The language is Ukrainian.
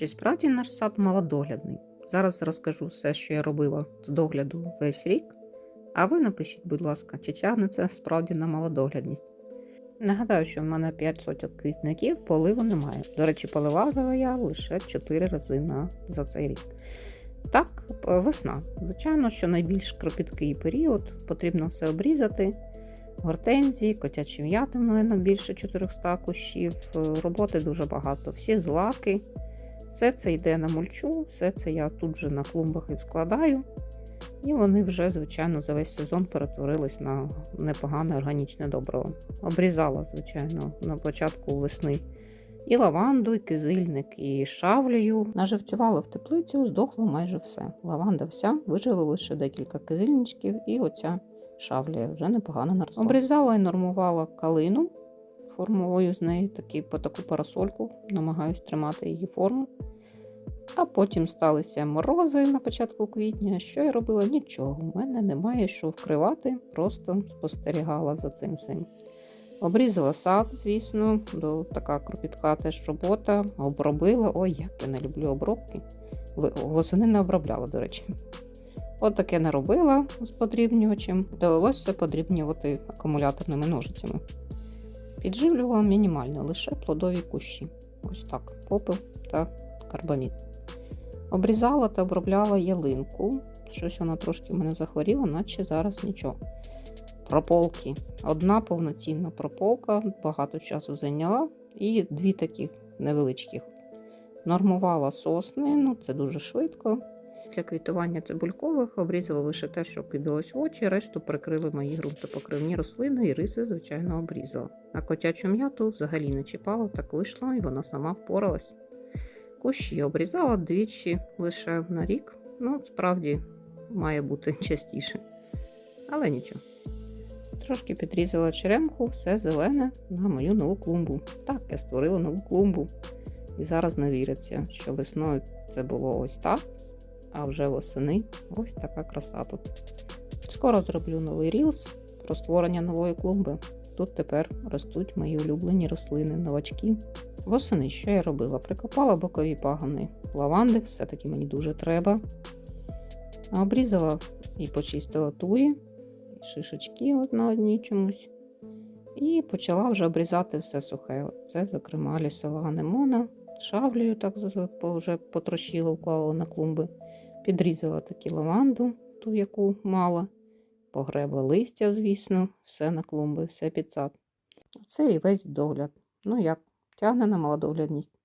Чи справді наш сад малодоглядний? Зараз розкажу все, що я робила з догляду весь рік. А ви напишіть, будь ласка, чи тягне це справді на малодоглядність. Нагадаю, що в мене 5 соток квітників, поливу немає. До речі, поливала я лише 4 рази на, за цей рік. Так, е, весна. Звичайно, що найбільш кропіткий період, потрібно все обрізати. Гортензії, котячі м'яти в мене більше 400 кущів, е, роботи дуже багато. Всі злаки. Все це йде на мульчу, все це я тут же на клумбах відскладаю. І вони вже, звичайно, за весь сезон перетворились на непогане органічне добриво. Обрізала, звичайно, на початку весни і лаванду, і кизильник, і шавлею. Наживцювала в теплицю, здохло майже все. Лаванда вся, вижили лише декілька кизильничків, і оця шавля вже непогано наросла. Обрізала і нормувала калину формовою з неї, такі, по таку парасольку, намагаюсь тримати її форму. А потім сталися морози на початку квітня. Що я робила? Нічого. У мене немає що вкривати, просто спостерігала за цим всім. Обрізала сад, звісно, до така кропітка теж робота. Обробила. Ой, як я не люблю обробки. Восени не обробляла, до речі. От таке не робила з подрібнювачем. Довелося подрібнювати акумуляторними ножицями. Підживлювала мінімально, лише плодові кущі. Ось так, попел та карбамід. Обрізала та обробляла ялинку. Щось вона трошки в мене захворіла, наче зараз нічого. Прополки. Одна повноцінна прополка, багато часу зайняла, і дві таких невеличких. Нормувала сосни, ну це дуже швидко. Після квітування цибулькових обрізала лише те, що кидалось в очі, решту прикрили мої ґрунтопокривні рослини і риси, звичайно, обрізала. А котячу м'яту взагалі не чіпала, так вийшло, і вона сама впоралась. Кущі обрізала двічі лише на рік. Ну, справді має бути частіше. Але нічого. Трошки підрізала черемху, все зелене на мою нову клумбу. Так, я створила нову клумбу. І зараз не віриться, що весною це було ось так, а вже восени ось така краса тут. Скоро зроблю новий рілс про створення нової клумби. Тут тепер ростуть мої улюблені рослини, новачки. Восени що я робила? Прикопала бокові пагони лаванди, все-таки мені дуже треба. Обрізала і почистила туї, шишечки на одній чомусь. І почала вже обрізати все сухе. Це, зокрема, лісова анемона, шавлею так вже потрощила, вклала на клумби. Підрізала таки лаванду, ту, яку мала. Погребла листя, звісно, все на клумби, все під сад. Це і весь догляд. Ну як, тягне на малодоглядність.